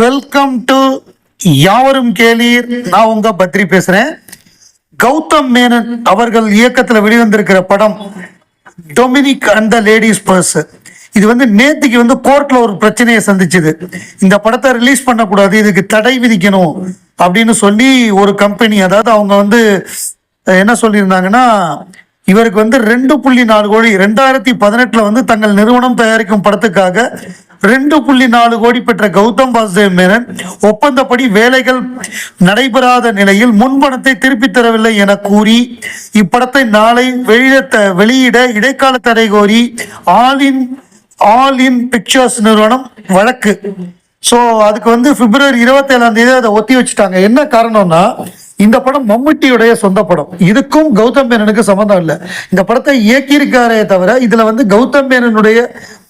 Welcome to யாவரும் கேளீர். நான் உங்க பத்ரி பேசுறேன். கௌதம் மேனன் அவர்கள் இயக்கத்துல வெளிவந்திருக்கிற படம் Dominic and the ladies purse இது வந்து நேத்துக்கு வந்து கோர்ட்ல ஒரு பிரச்சனையை சந்திச்சது. இந்த படத்தை ரிலீஸ் பண்ணக்கூடாது இதுக்கு தடை விதிக்கணும் அப்படின்னு சொல்லி ஒரு கம்பெனி அதாவது அவங்க வந்து என்ன சொல்லியிருந்தாங்கன்னா இவருக்கு வந்து ரெண்டு புள்ளி நாலு கோடி ரெண்டாயிரத்தி பதினெட்டுல வந்து தங்கள் நிறுவனம் தயாரிக்கும் படத்துக்காக ரெண்டு புள்ளி நாலு கோடி பெற்ற கௌதம் வாசுதேவ் மேனன் ஒப்பந்தப்படி வேலைகள் நடைபெறாத நிலையில் முன்பணத்தை திருப்பித் தரவில்லை என கூறி இப்படத்தை நாளை வெளியிட வெளியிட இடைக்கால தடை கோரி all in all in pictures நிறுவனம் வழக்கு. ஸோ அதுக்கு வந்து பிப்ரவரி இருபத்தேழாம் தேதி அதை ஒத்தி வச்சுட்டாங்க. என்ன காரணம்னா இந்த படம் மம்முட்டியுடைய சொந்த படம். இதுக்கும் கௌதம் மேனனுக்கு சம்மந்தம் இல்லை. இந்த படத்தை இயக்கியிருக்காரே தவிர இதுல வந்து கௌதம் மேனனுடைய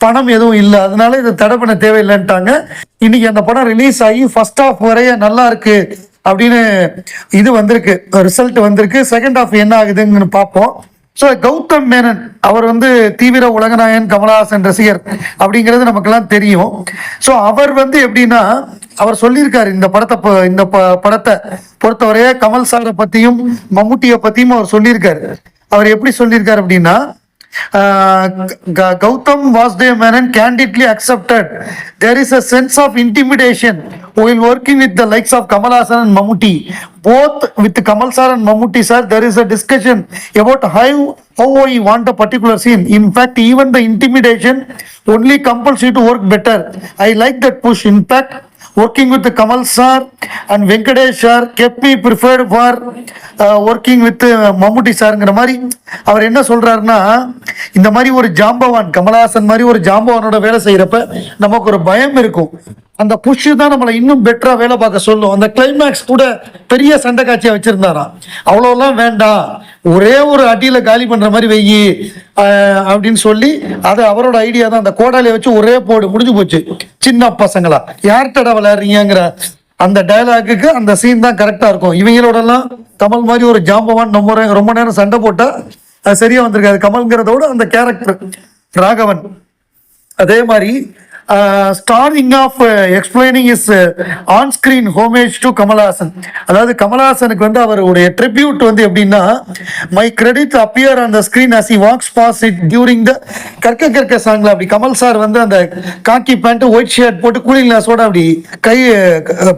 பணம் எதுவும் இல்லை. அதனால இதை தடை பண்ண தேவையில்லைன்ட்டாங்க. இன்னைக்கு அந்த படம் ரிலீஸ் ஆகி ஃபர்ஸ்ட் ஆஃப் வரைய நல்லா இருக்கு அப்படின்னு இது வந்திருக்கு. ரிசல்ட் வந்திருக்கு. செகண்ட் ஆஃப் என்ன ஆகுதுங்கன்னு பார்ப்போம். ஸோ கௌதம் மேனன் அவர் வந்து தீவிர உலகநாயன் கமலஹாசன் ரசிகர் அப்படிங்கிறது நமக்கெல்லாம் தெரியும். ஸோ அவர் வந்து எப்படின்னா அவர் சொல்லியிருக்காரு இந்த படத்தை இந்த ப- படத்தை பொறுத்தவரைய கமல் சாரை பற்றியும் மம்முட்டியை பற்றியும் அவர் சொல்லியிருக்காரு. அவர் எப்படி சொல்லியிருக்காரு அப்படின்னா Uh, Gautam Vasdev Menon candidly accepted there is a sense of intimidation while working with the likes of Kamal Hassan and Mammootty. Both with Kamal sir and Mammootty sir, there is a discussion about how how I want a particular scene. In fact, even the intimidation only compels you to work better. I like that push. In fact, working with Kamal sir and Venkatesh sir kept me for working with Mammootty சாருங்கிற மாதிரி அவர் என்ன சொல்கிறாருன்னா இந்த மாதிரி ஒரு ஜாம்பவான் கமலஹாசன் மாதிரி ஒரு ஜாம்பவானோட வேலை செய்கிறப்ப நமக்கு ஒரு பயம் இருக்கும் அந்த புஷ் தான் நம்மளை இன்னும் பெட்டரா வேலை பார்க்க சொல்லும். அந்த கிளைமேக்ஸ் கூட பெரிய சண்டை காட்சியா வச்சிருந்தாராம். அவ்வளோலாம் வேண்டாம். ஒரே ஒரு அடியில காலி பண்ற மாதிரி வெயி அப்படின்னு சொல்லி அது அவரோட ஐடியா தான். அந்த கோடாலியை வச்சு ஒரே போடு முடிஞ்சு போச்சு. சின்ன பசங்களா. யார்கிட்ட விளையாடுறீங்கிற அந்த டயலாக்குக்கு அந்த சீன் தான் கரெக்டா இருக்கும். இவங்களோடலாம் கமல் மாதிரி ஒரு ஜாம்பவான் நம்ம ரொம்ப நேரம் சண்டை போட்டா அது சரியா வந்திருக்காது. கமல்ங்கிறத விட அந்த கேரக்டர் ராகவன். அதே மாதிரி starring of explaining is on screen homage to Kamal Haasan அதாவது கமல்ஹாசனுக்கு வந்து அவருடைய ட்ரிபியூட் வந்து எப்படின்னா my credit appear on the screen as a walks past it during the Karka Karka சாங்ல அப்படி கமல் சார் வந்து அந்த காக்கி பேண்ட் ஒயிட் ஷர்ட் போட்டு கூலிங் கிளாஸோட அப்படி கை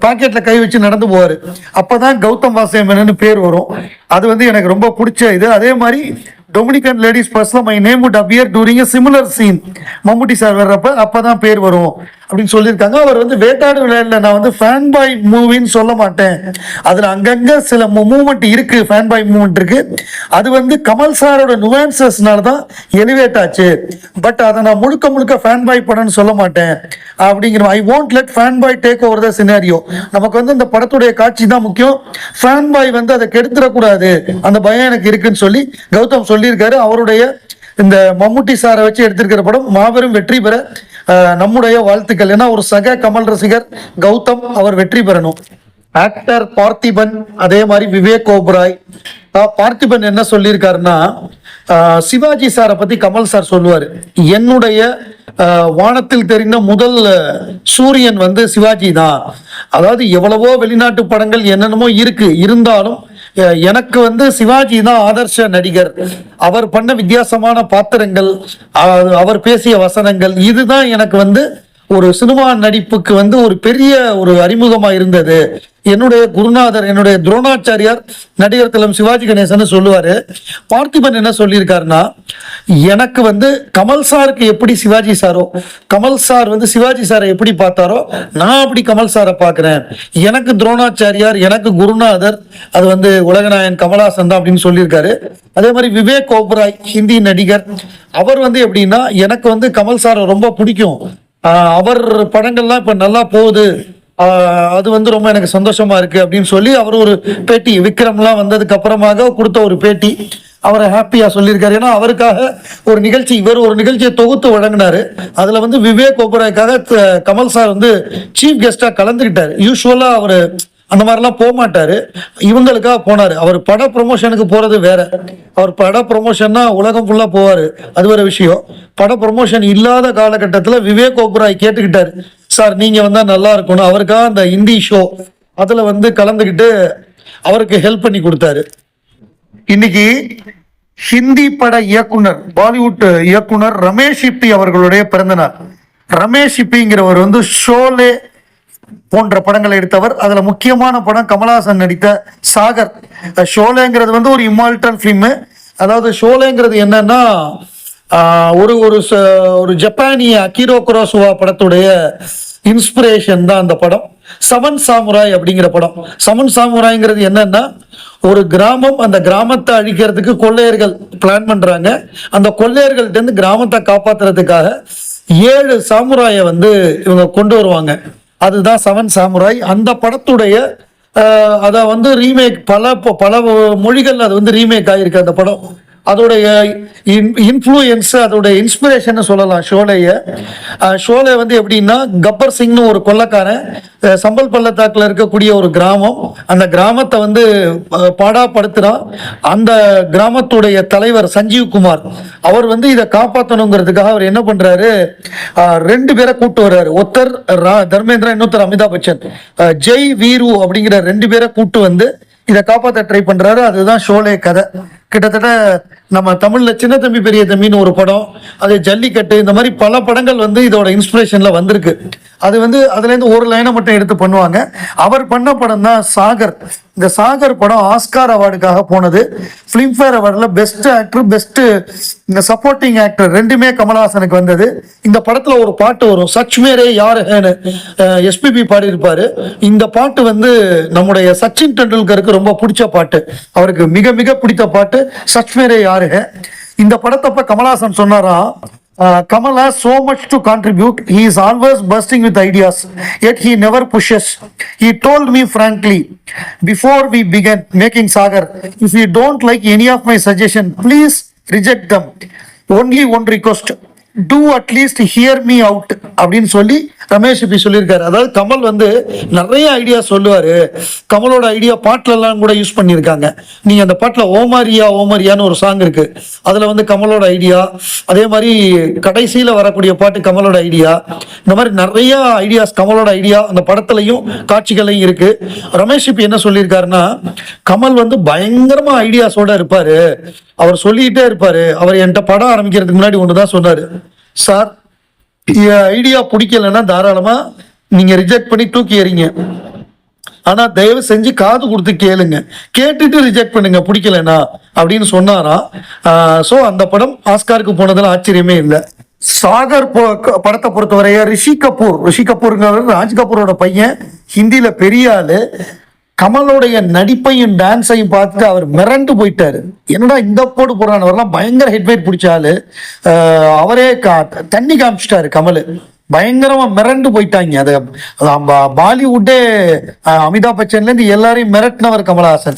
பாக்கெட்ல கை வச்சு நடந்து போவார். அப்பதான் கௌதம் வாசுதேவன் பேர் வரும். அது வந்து எனக்கு ரொம்ப பிடிச்ச இது. அதே மாதிரி Dominican ladies பர்ஸ்ல my name would appear during a similar scene Mammootty sir வர்றப்ப அப்பதான் பேர் வரும். அப்படின்னு சொல்லியிருக்காங்க. அவர் வந்து வேட்டாடு விளையாடல நான் வந்து ஃபேன் பாய் மூவின்னு சொல்ல மாட்டேன். அதில் அங்கங்கே சில மூமெண்ட் இருக்கு. ஃபேன் பாய் மூமெண்ட் இருக்கு. அது வந்து கமல் சாரோட நுவான்சஸ்னால தான் எலிவேட் ஆச்சு. பட் அதை நான் முழுக்க முழுக்க ஃபேன் பாய் படம்னு சொல்ல மாட்டேன். அப்படிங்கிற I won't let fan boy take over the scenario நமக்கு வந்து இந்த படத்துடைய காட்சி தான் முக்கியம். ஃபேன் பாய் வந்து அதை கெடுத்துடக்கூடாது அந்த பயம் எனக்கு இருக்குன்னு சொல்லி கௌதம் சொல்லியிருக்காரு. அவருடைய இந்த மம்முட்டி சாரை வச்சு எடுத்திருக்கிற படம் மாபெரும் வெற்றி பெற நம்முடைய வாழ்த்துக்கள். ஏன்னா ஒரு சக கமல் ரசிகர் கௌதம் அவர் வெற்றி பெறணும். ஆக்டர் பார்த்திபன் அதே மாதிரி விவேக் ஓபராய். பார்த்திபன் என்ன சொல்லியிருக்காருன்னா சிவாஜி சாரை பத்தி கமல் சார் சொல்லுவார். என்னுடைய வானத்தில் தெரிந்த முதல் சூரியன் வந்து சிவாஜி தான். அதாவது எவ்வளவோ வெளிநாட்டு படங்கள் என்னென்னமோ இருக்கு. இருந்தாலும் எனக்கு வந்து சிவாஜி தான் ஆதர்ஷ நடிகர். அவர் பண்ண வித்தியாசமான பாத்திரங்கள் அஹ், அவர் பேசிய வசனங்கள் இதுதான் எனக்கு வந்து ஒரு சினிமா நடிப்புக்கு வந்து ஒரு பெரிய ஒரு அறிமுகமா இருந்தது. என்னுடைய குருநாதர் என்னுடைய துரோணாச்சாரியார் நடிகர் திலம் சிவாஜி கணேசன் சொல்லுவார். பார்த்திபன் என்ன சொல்லியிருக்காருன்னா எனக்கு வந்து கமல் சாருக்கு எப்படி சிவாஜி சாரோ கமல் சார் வந்து சிவாஜி சாரை எப்படி பார்த்தாரோ நான் அப்படி கமல் சாரை பார்க்குறேன். எனக்கு துரோணாச்சாரியார் எனக்கு குருநாதர் அது வந்து உலகநாயன் கமலாசன் தான் அப்படின்னு சொல்லியிருக்காரு. அதே மாதிரி விவேக் ஓபராய் ஹிந்தி நடிகர் அவர் வந்து எப்படின்னா எனக்கு வந்து கமல் சாரை ரொம்ப பிடிக்கும். அவர் படங்கள்லாம் இப்போ நல்லா போகுது. அது வந்து ரொம்ப எனக்கு சந்தோஷமா இருக்கு அப்படின்னு சொல்லி அவர் ஒரு பேட்டி விக்ரம்லாம் வந்ததுக்கு அப்புறமாக கொடுத்த ஒரு பேட்டி அவரை ஹாப்பியா சொல்லியிருக்காரு. ஏன்னா அவருக்காக ஒரு நிகழ்ச்சி இவர் ஒரு நிகழ்ச்சியை தொகுத்து வழங்கினாரு. அதுல வந்து விவேக் ஓபராய்க்காக கமல் சார் வந்து சீஃப் கெஸ்டா கலந்துகிட்டாரு. யூஸ்வலா அவரு அந்த மாதிரிலாம் போக மாட்டாரு. இவங்களுக்காக போனாரு. அவர் பட ப்ரொமோஷனுக்கு போறது வேற. அவர் பட ப்ரொமோஷன்னா உலகம் ஃபுல்லா போவாரு. அது வேற விஷயம். பட ப்ரொமோஷன் இல்லாத காலகட்டத்தில் விவேக் ஓபராய் கேட்டுக்கிட்டாரு. சார் நீங்க வந்தா நல்லா இருக்கணும் அவருக்காக அந்த ஹிந்தி ஷோ அதுல வந்து கலந்துக்கிட்டு அவருக்கு ஹெல்ப் பண்ணி கொடுத்தாரு. இன்னைக்கு ஹிந்தி பட இயக்குனர் பாலிவுட் இயக்குனர் ரமேஷ் இப்பி அவர்களுடைய பிறந்தநாள். ரமேஷ் இப்பிங்கிறவர் வந்து ஷோலே போன்ற படங்களை எடுத்தவர். அதுல முக்கியமான படம் கமலஹாசன் நடித்த சாகர். ஷோலேங்கிறது வந்து ஒரு இம்மால்டன் ஃபிலிம் அதாவது ஷோலேங்கிறது என்னன்னா ஒரு ஒரு ச- ஒரு ஜப்பானிய அகிரோ குரோசுவா படத்துடைய இன்ஸ்பிரேஷன் தான் அந்த படம். சவன் சாமுராய் அப்படிங்கிற படம். சவன் சாமுராய்ங்கிறது என்னன்னா ஒரு கிராமம் அந்த கிராமத்தை அழிக்கிறதுக்கு கொள்ளையர்கள் பிளான் பண்றாங்க. அந்த கொள்ளையர்கள்ட்ட இருந்து கிராமத்தை காப்பாத்துறதுக்காக ஏழு சாமுராயை வந்து இவங்க கொண்டு வருவாங்க. அதுதான் சவன் சாமுராய் அந்த படத்துடைய அதை வந்து ரீமேக் பல பல மொழிகள் அது வந்து ரீமேக் ஆகிருக்கு அந்த படம். அதோடைய இன்ஃப்ளூயன்ஸ் அதோடைய இன்ஸ்பிரேஷன் சொல்லலாம் ஷோலைய. ஷோலை வந்து எப்படின்னா கப்பர் சிங்னு ஒரு கொள்ளக்காரன் சம்பல் பள்ளத்தாக்கில் இருக்கக்கூடிய ஒரு கிராமம். அந்த கிராமத்தை வந்து பாடாப்படுத்துகிறான் அந்த கிராமத்துடைய தலைவர் சஞ்சீவ் குமார் அவர் வந்து இதை காப்பாற்றணுங்கிறதுக்காக அவர் என்ன பண்ணுறாரு ரெண்டு பேரை கூப்பிட்டு வர்றாரு. ஒருத்தர் ரா- தர்மேந்திரா இன்னொருத்தர் அமிதாப் பச்சன். ஜெய் வீரு அப்படிங்கிற ரெண்டு பேரை கூட்டு வந்து இதை காப்பாற்ற ட்ரை பண்ணுறாரு அதுதான் ஷோலே கதை. கிட்டத்தட்ட நம்ம தமிழ்ல சின்ன தம்பி பெரிய தம்பின்னு ஒரு படம் அது ஜல்லிக்கட்டு இந்த மாதிரி பல படங்கள் வந்து இதோட இன்ஸ்பிரேஷன்ல வந்திருக்கு. அது வந்து அதுலேருந்து ஒரு லைனை மட்டும் எடுத்து பண்ணுவாங்க. அவர் பண்ண படம் தான் சாகர். இந்த சாகர் படம் ஆஸ்கார் அவார்டுக்காக போனது. ஃபிலிம்ஃபேர் அவார்டில் பெஸ்ட் ஆக்டர் பெஸ்ட் இந்த சப்போர்ட்டிங் ஆக்டர் ரெண்டுமே கமல்ஹாசனுக்கு வந்தது. இந்த படத்தில் ஒரு பாட்டு வரும். சச் மேரே யார் ஹேன்னு எஸ்பிபி பாடியிருப்பார். இந்த பாட்டு வந்து நம்முடைய சச்சின் டெண்டுல்கருக்கு ரொம்ப பிடிச்ச பாட்டு. அவருக்கு மிக மிக பிடித்த பாட்டு. சச் மேரே யார் ஹே இந்த படத்தப்ப கமலஹாசன் சொன்னாராம் Uh, Kamal has so much to contribute. He is always bursting with ideas, yet he never pushes. He told me frankly, before we began making Sagar, if you don't like any of my suggestion, please reject them. Only one to at least hear me out அப்படின்னு சொல்லி ரமேஷ் இப்படி சொல்லியிருக்காரு. அதாவது கமல் வந்து நிறைய idea சொல்லுவார். கமலோட idea பாட்டிலெல்லாம் கூட use பண்ணியிருக்காங்க. நீங்கள் அந்த பாட்டில் ஓமாரியா ஓமாரியான்னு ஒரு சாங் இருக்குது அதில் வந்து கமலோட ஐடியா அதே மாதிரி கடைசியில் வரக்கூடிய பாட்டு கமலோட ஐடியா இந்த மாதிரி நிறையா ஐடியாஸ் கமலோட ஐடியா அந்த படத்துலையும் காட்சிகளையும் இருக்குது ரமேஷ் இப்போ என்ன சொல்லியிருக்காருன்னா கமல் வந்து பயங்கரமாக ஐடியாஸோட இருப்பார். அவர் சொல்லிக்கிட்டே இருப்பார். அவர் என்கிட்ட படம் ஆரம்பிக்கிறதுக்கு முன்னாடி ஒன்று தான் சொன்னார். சார் ஐடியா பிடிக்கலன்னா தாராளமாக நீங்கள் ரிஜெக்ட் பண்ணி தூக்கி எறிங்க. ஆனால் தயவு செஞ்சு காது கொடுத்து கேளுங்க. கேட்டுட்டு ரிஜெக்ட் பண்ணுங்க பிடிக்கலனா அப்படின்னு சொன்னாராம். ஸோ அந்த படம் ஆஸ்காருக்கு போனதில் ஆச்சரியமே இல்லை. சாகர் படத்தை பொறுத்தவரைய ரிஷி கபூர். ரிஷி கபூருங்கிறது ராஜ் கபூரோட பையன். ஹிந்தியில் பெரிய ஆள். கமலுடைய நடிப்பையும் டான்ஸையும் பார்த்துட்டு அவர் மிரண்டு போயிட்டாரு. என்னடா இந்த போடு போறானவரெல்லாம் பயங்கர ஹெட்வைட் பிடிச்சாலு அவரே கா- தண்ணி காமிச்சிட்டாரு கமல். பயங்கரமா மிரண்டு போயிட்டாங்க. அது பாலிவுட்டே அமிதாப் பச்சன்ல இருந்து எல்லாரையும் மிரட்டினவர் கமல்ஹாசன்.